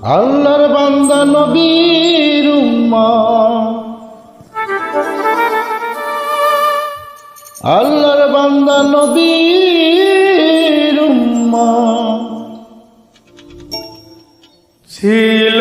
আল্লাহর বান্দা নবীর আল্লাহর বান্দা নবীর ছিল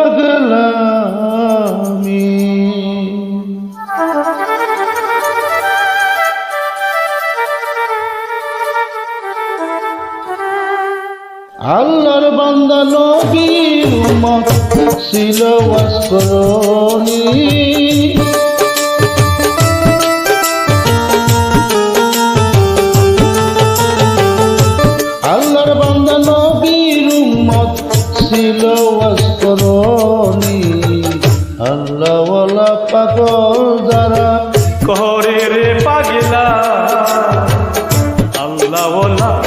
পাগলামি আল্লাহর বান্দা নবীর উম্মত ছিল ওয়াসকরণী আল্লাহওয়ালা পাগল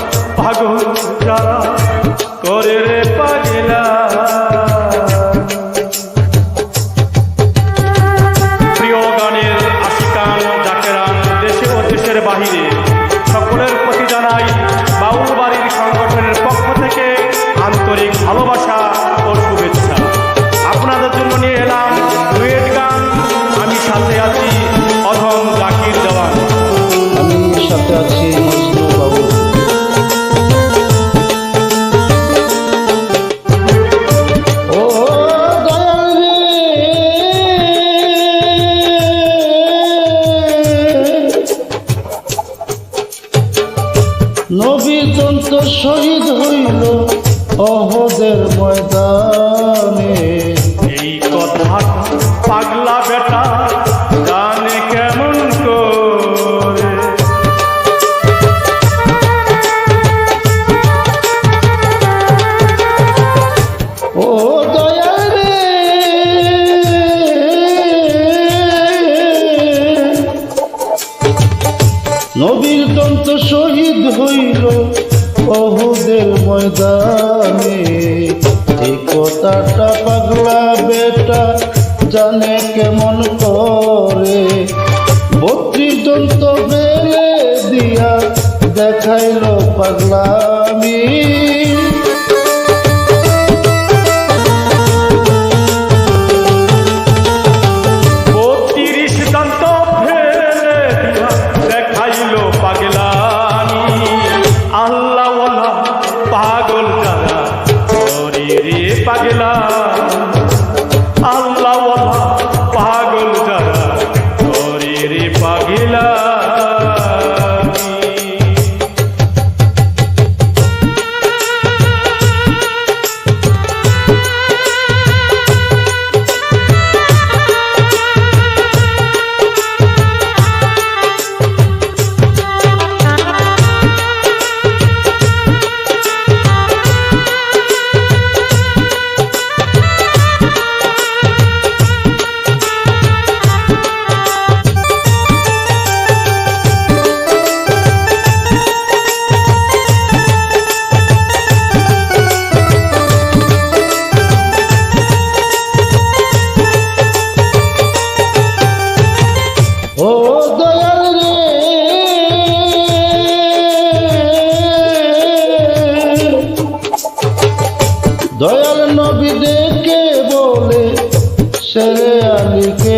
ময়দানে। এই কথা পাগলা বেটা গানে কেমন করে? ও দয়া রে। নবীর দন্ত শহীদ হইল অহুদের ময়দানে। কথাটা পাগলা বেটা জানে কেমন করে। বত্রিশ দন্ত বেলে দিয়া দেখাইল পাগলামি। সেরে আলীকে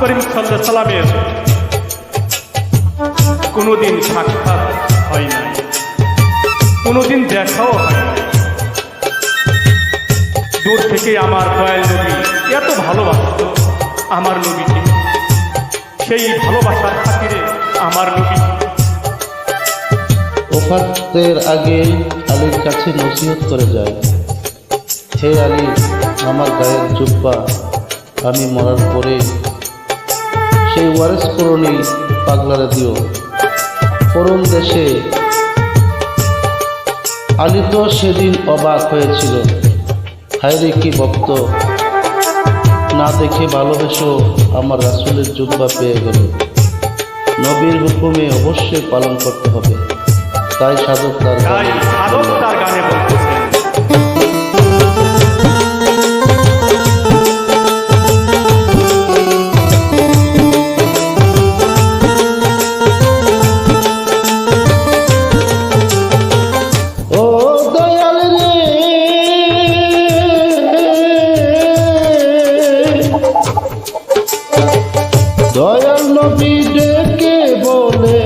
করিম কোনোদিন সাক্ষাৎ হয় কোনোদিন দেখাও হয় দূর থেকে আমার নবী এত ভালোবাসত আমার নবীকে সেই ভালোবাসার খাতিরে আমার নবী ওফাতের আগে আলীর কাছে নসিহত করে যায়। হে আলী, আমার গায়ের জুব্বা আমি মরার পরে সেই ওয়ারেস করণী পাগলারে দিও করুণ দেশে আলী তো সেদিন অবাক হয়েছিল। হায়রে কি ভক্ত। না দেখে ভালোবেসো আমার রাসুলের জুব্বা পেয়ে গেল। নবীর হুকুমে অবশ্যই পালন করতে হবে। তাই সাধক তার নবী ডেকে বলে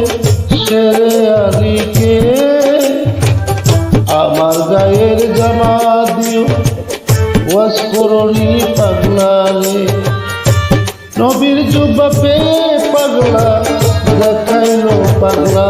শেরে আলীকে আমার গায়ের জামা দিও ওয়াস করণি পাগলা রে নবীর জুব্বা পেয়ে পাগলা, দেখাইলো পাগলা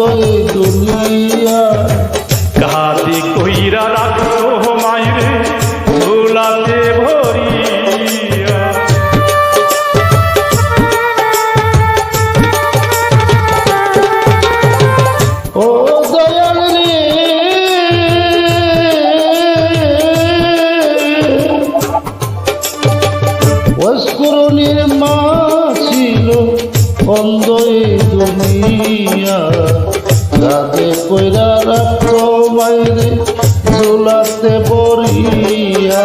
এই দুনিয়া কাহাতে কইরা রাখো মাইরে ঝুলাতে ভরিয়া। ও দয়াল রে। ওয়াসকরণীর মা অন্ধ দুনিয়া। রাতে কইরা রাখত বাইরে দোলাতে বরিয়া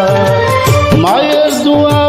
মায়ের দোয়া